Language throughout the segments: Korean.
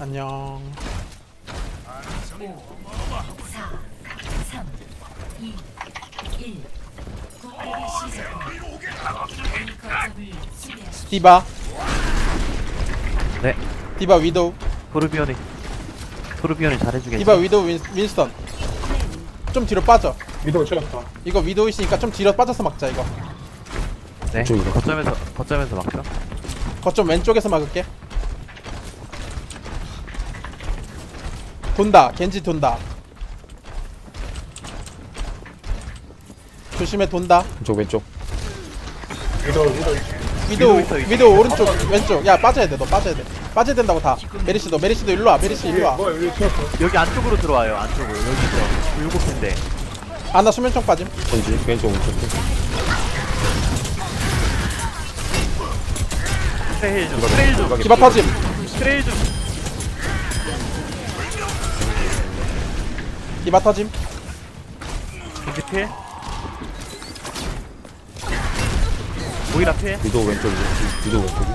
안녕 4, 3, 2, 1. 공격이 시작합니다. A 거점을 수비하십시오. 디바 네. 디바 위도우 토르비언이 토르비언이 잘해주겠지. 디바 위도우 윈, 윈스턴 좀 뒤로 빠져 미도가 채웠다. 이거 위도우 있으니까 좀 뒤로 빠져서 막자 이거 네. 거점에서 거점에서 막죠. 거점 왼쪽에서 막을게 돈다 겐지 돈다 조심해 돈다 왼쪽 왼쪽 미도 미도 위도우 위도우 있어, 있어. 위도우 오른쪽 왼쪽 야 빠져야 돼 너 빠져야 돼 빠져야 된다고 다 메리시도 메리시도 일로 와 메리시 일로 와 뭐야 여기 안쪽으로 들어와요. 안쪽으로 여기 있어. 일곱 개인데. 아나 수면총 빠짐 던지 왼쪽 왼쪽 트레일 좀. 트레일 좀. 디바 터짐 트레일 좀. 디바 터짐. 겐지. 모이라 필. 위도 왼쪽 위도 왼쪽이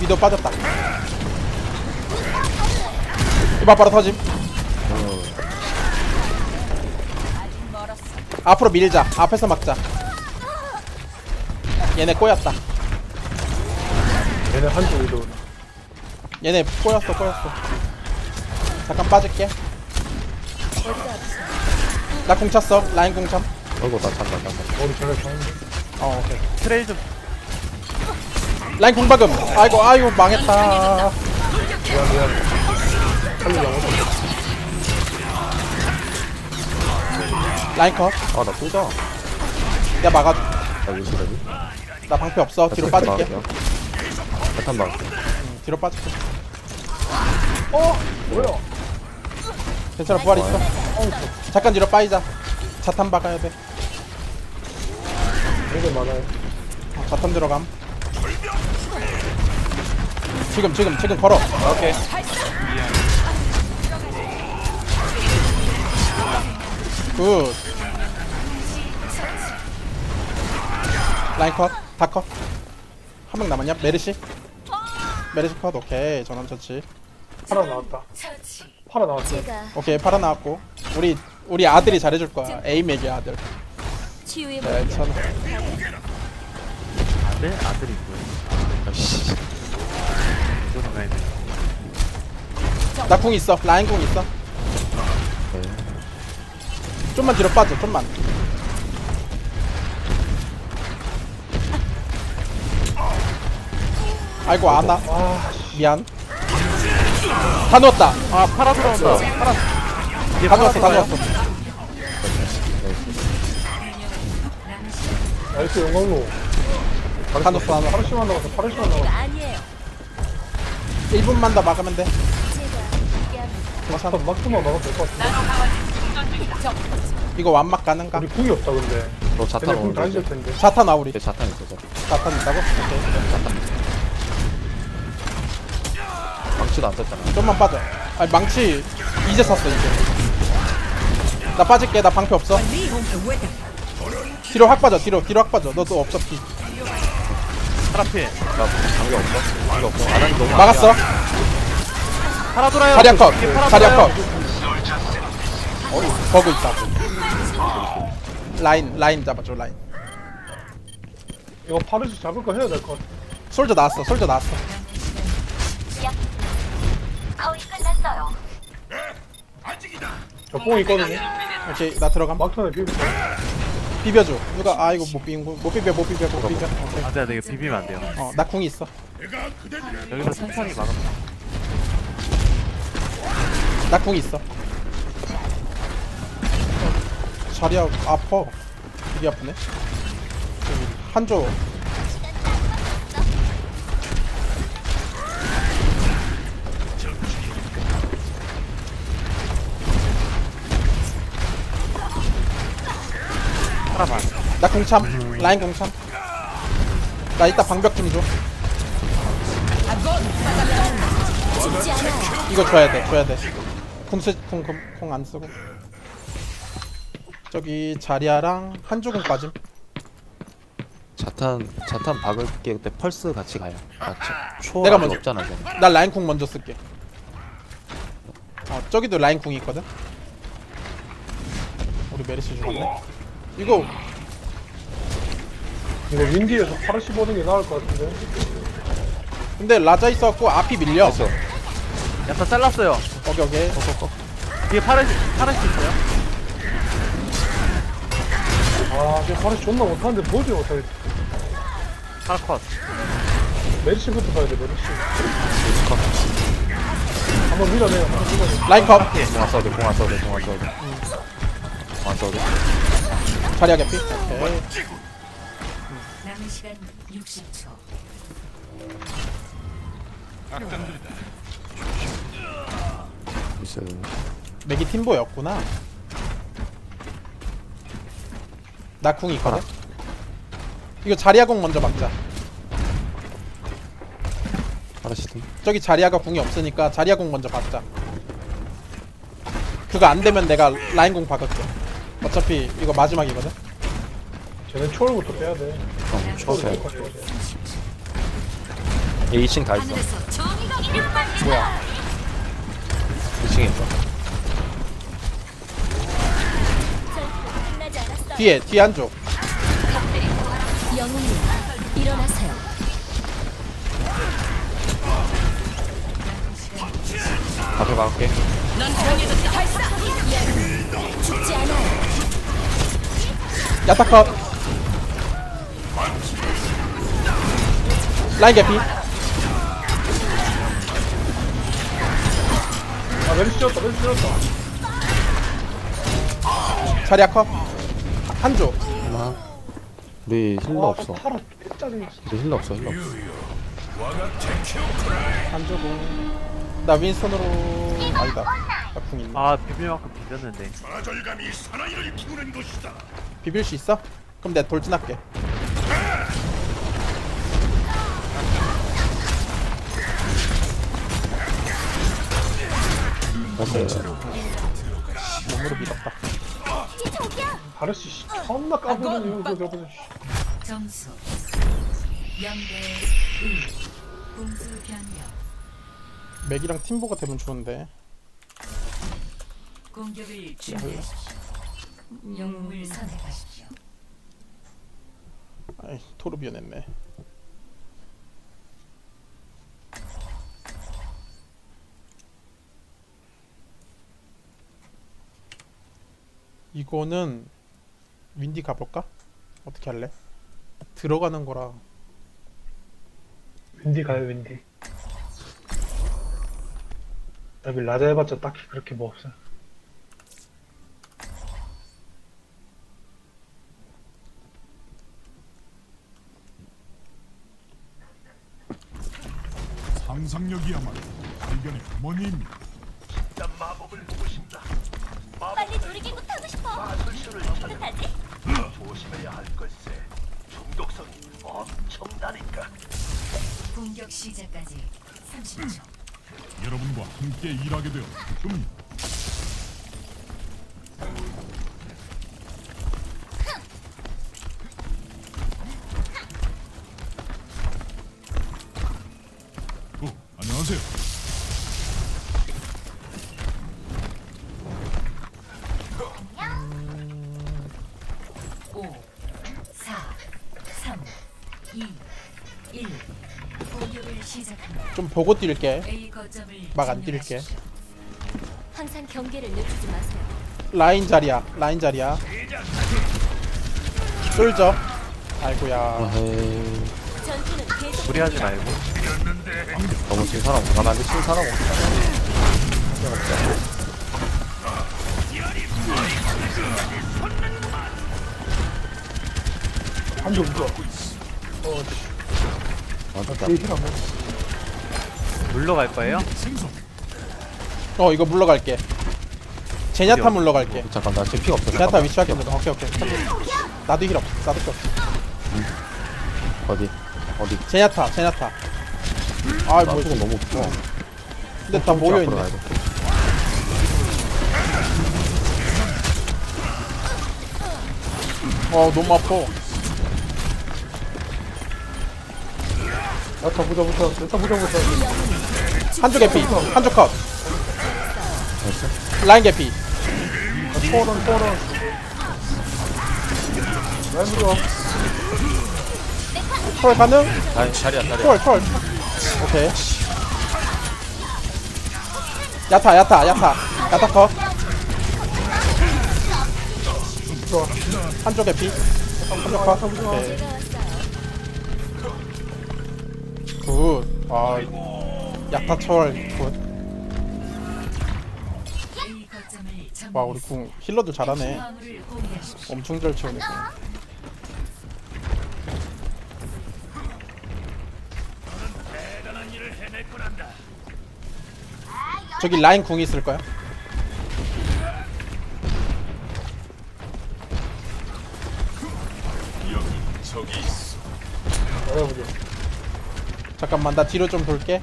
위도우 빠졌다. 디바 바로 터짐. 앞으로 밀자. 앞에서 막자. 얘네 꼬였다. 얘는 한쪽 미도. 얘네 꼬였어 꼬였어. 잠깐 빠질게 나궁 찼어. 라인 궁참 아이고 나 찬다 찬다 머리 제가 쳤는데. 어 오케이. 트레일 좀. 라인 궁 박음. 아이고 아이고 망했다. 미안 미안. 살리려고. 라인 컷야 아나 쏘자. 막아. 나왜 그러지? 나 방패 없어. 뒤로 빠질게. 자탄 막 응, 뒤로 빠질게. 어? 뭐야? 괜찮아 부활 있어. 잠깐 뒤로 빠이자. 자탄 박아야 돼. 되게 많아요. 어, 자탄 들어감. 지금 지금 지금 걸어. 오케이. 굿. 라인 컷다컷 한 명 남았냐? 메르시? 메르시 컷. 오케이. 전원 처치. 팔아 나왔다. 처치. 팔아 나왔어. 오케이 팔아 나왔고. 우리 우리 아들이 잘해줄 거야. 에이맥이 아들. 치유의 네, 괜찮아 아들 아들이 뭐야? 아씨 이거는 가야 돼. 나 궁 있어. 라인 궁 있어. 네. 좀만 뒤로 빠져 좀만. 아이고 안나. 아 미안 다 넣었다 아 파라 들어온다. 파라. 다 넣었어 다? 넣었어 나이스 영광로. 다 넣었어 다 넣었어 파르시만 나왔어. 파르시만. 아니에요. 1분만 더 막으면 돼 막상 막스만 막으면 될것 같아. 이거 완막 가능가? 우리 궁이 없다 근데. 너 자탄 오는데 있을 텐데. 자탄 나 우리 내 자탄 있어 자탄 자탄 있다고? 오케이 망치도 안 썼잖아. 좀만 빠져. 아니 망치 이제 샀어 이제. 나 빠질게. 나 방패 없어. 뒤로 확 빠져. 뒤로 뒤로 확 빠져. 너도 없어 피. 파라 필. 나 관계 없어? 관계 없어. 아란이 너무 안 막았어. 파라 돌아요. 자리야 컷. 이게 파라 자리야 돌아요. 컷. 어이 버그 있다. 라인 라인 잡아줘 라인. 이거 파르시 잡을 거 해야 될 것 같아. 솔저 나왔어 솔저 나왔어 거의 끝났어요. 저뽕 있거든요. 오케이 나 들어감. 막턴에 비비. 비벼줘. 누가 아 이거 못 비빈 거못 비벼 못 비벼 못 비벼. 오케이. 안 돼, 네, 이거 비비면 안 돼요. 어나 궁이 있어. 여기서 천천히 막으면. 나 궁이 있어. 자리야 아파. 되게 아프네. 한조 반. 나 궁참. 라인 궁참. 나 이따 방벽 좀 줘. 이거 줘야 돼 줘야 돼궁쓰궁궁안 쓰고. 저기 자리아랑 한조궁 빠짐. 자탄 자탄 박을 게 그때 펄스 같이 가요. 같이. 내가 먼저. 없잖아 쟤는 나 라인 궁 먼저 쓸게. 어 저기도 라인 궁이 있거든? 우리 메르시 죽었네 이거 이거 윈디에서 파르시 보는 게 나을 것 같은데. 근데 라자 있어갖고 앞이 밀려 됐어. 야타 잘랐어요. 오케이 오케이 뒤에 파란 파란색 있어요? 아, 지금 파르시 존나 못하는데 보지 못하겠 파라 컷. 메르시부터 가야 돼, 메르시. 한번 밀어내요, 한번 밀어내. 라인 컵 공안 써도 돼, 공안 써도 돼, 공안 써도 돼. 공안 써도 돼. 자리야 개피 오케이 남은 시간 60초. 있어요. 맥이 팀보였구나 나 궁이 있거든 이거 자리아공 먼저 막자 파라시든. 저기 자리아가 궁이 없으니까 자리아공 먼저 박자 그거 안 되면 내가 라인 공 박을게 어차피 이거 마지막이거든 쟤는 초월부터 빼야 돼. 어, 쳐서 해. 초월 얘 2층 다 있어. 하늘에서 정의가 일발 뭐야 2층에 있어. 끝나지 않았어. 뒤에 뒤에 한쪽 영웅님 일어나세요. 앞에 막을게. 죽지 않아요. 야타컷 라인 개피 아, 메르시 졌다, 메르시 졌다. 자리아 컷 한쪽 하나. 우리 힐러 와, 없어. 파라 개짜증. 우리 힐러 없어, 힐러 없어. 한쪽은 나 윈스턴으로 아니다 나궁 있네 아 비빌만큼 비볐는데. 비빌 수 있어? 그럼 내가 돌진할게. 몸으로 밀었다 파르시, 씨, 이거, 저거. 점수 0대 1. 공수 변경. 맥이랑 팀보가 되면 좋은데 공격을 준비하십시오. 영웅을 선택하십시오. 아이 토르비온 했네 이거는 윈디 가볼까? 어떻게 할래? 들어가는 거라 윈디 가요, 윈디. 어차피 라자 해봤자 딱히 그렇게 뭐 없어. 상상력이야말로 발견의 어머니입니다. 빨리 놀이기구 타고 싶어. 어떡하지? 공격 시작까지 30초. 여러분과 함께 일하게 되어 기쁩니다. 좀 보고 뛸게. 막안 뛸게. 항상 경계를 늦추지 마세요. 라인 자리야. 라인 자리야. 쏠죠. 아이고야. 무리하지 말고. 너무 지금 사람 없어. 나한테 지금 사람 없어. 한점 더. 맞았다. 물러갈 거예요? 어 이거 물러갈게 제냐타 물러갈게 잠깐, 나 지금 피가 없어. 제냐타 잠깐만. 위치 확인 오케이 오케이 나도 힐 없어 나도 힐 없어 어디? 어디? 제냐타 제냐타 아나 뭐지 조금 너무 없어. 근데 다 앞으로 모여있네 돼. 어 너무 아파 야타 보자, 보자. 야타 보자, 보자. 한쪽 에피. 한쪽 컷. 라인 개피. 초월은 초월은 라인 부좋아 초월 가능? 아 자리야 자리야. 초월 초월 오케이. 야타 야타 야타. 야타 컷. 한쪽 개피. 한쪽 컷. 오케이 굿 아 야타 초월 굿와 A 거점을 우리 궁 힐러도 잘하네. 엄청 잘 채우네 궁. 저기 라인 궁 있을 거야. 잘해보자 잠깐만 나 뒤로 좀 돌게.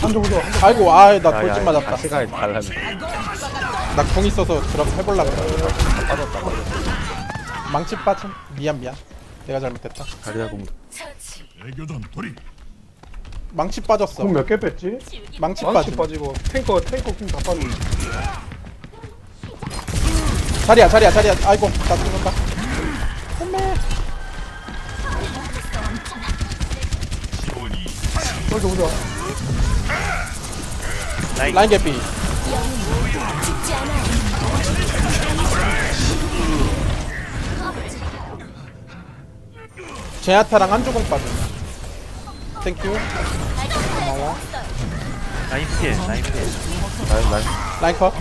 한쪽 부좋아 아이고 아이 나 돌진 맞았다. 시간이 달라네. 나 궁 있어서 드랍 해볼라 그래. 망치 빠짐? 미안 미안. 내가 잘못했다. 공도. 애교전 돌이 망치 빠졌어. 궁몇개 뺐지? 망치 망치 빠짐. 빠지고. 탱커 탱커 궁다 빠지고 자리야 자리야 자리야. 아이고 나 죽는다 한쪽 부좋아 라인 라인 개피. 제아타랑 한주공 빠짐 땡큐 고마워. 라인 피해 라인 피해 라인 라인 라인 컷.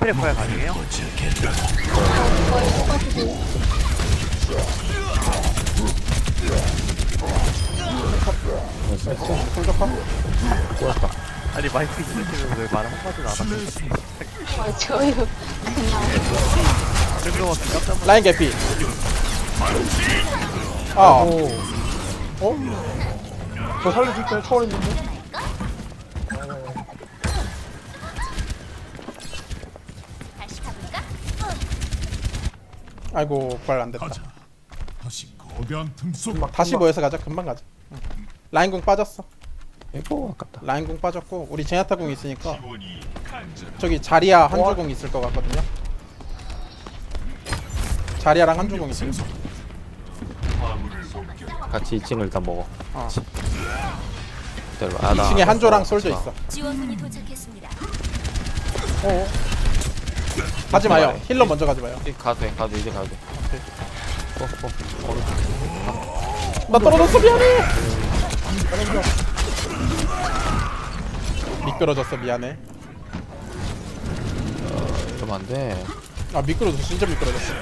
트랩 포야 가능해요? 아니 마이크 있으시면 왜말 한마디도 안 하세요? 아, 저요. 그런 거 깜짝 놀랐 라인 개피 아 어? 저 살려줄게 초월 있는데 아이고 부활 안됐다 가자 다시 거대한 틈속 다시 모여서 가자. 금방 가자. 응. 라인 궁 빠졌어. 이거 아깝다. 라인 궁 빠졌고 우리 제아타 궁 있으니까 저기 자리야 한주 궁 있을 것 같거든요. 자리야랑 한주 궁 있어요 같이 2층을 일단 먹어. 어. 아, 나 2층에 한조랑 솔져 있어. 지원군이 도착했습니다. 어. 가지 마요. 힐러 먼저 가지 마요. 이 가도 돼 가도 돼, 이제 가도 돼. 어. 나 떨어졌어 미안해. 미끄러졌어 미안해. 그러면 안돼. 아 미끄러졌어. 진짜 미끄러졌어.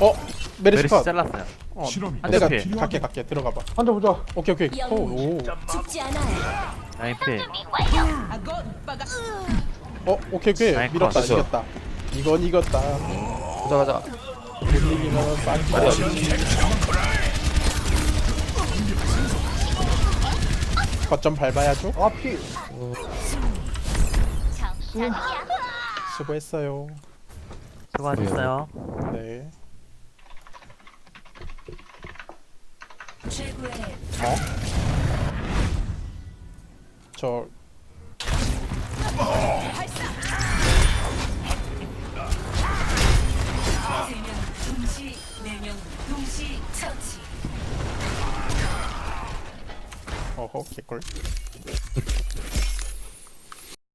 어? 메르시 메르시 컷. 잘랐어요. 어, 내가 어떡해. 갈게 갈게. 들어가봐. 부좋아 오케이 오케이. 오, 오. 죽지 않아요. 라인 피해 어 오케이 오케이. 아이, 밀었다. 이겼다. 이건 이겼다. 가자 가자 거점 밟아야죠. 아 피. 수고했어요. 수고하셨어요. 네. 어? 저 동시 처치. 어허 개꿀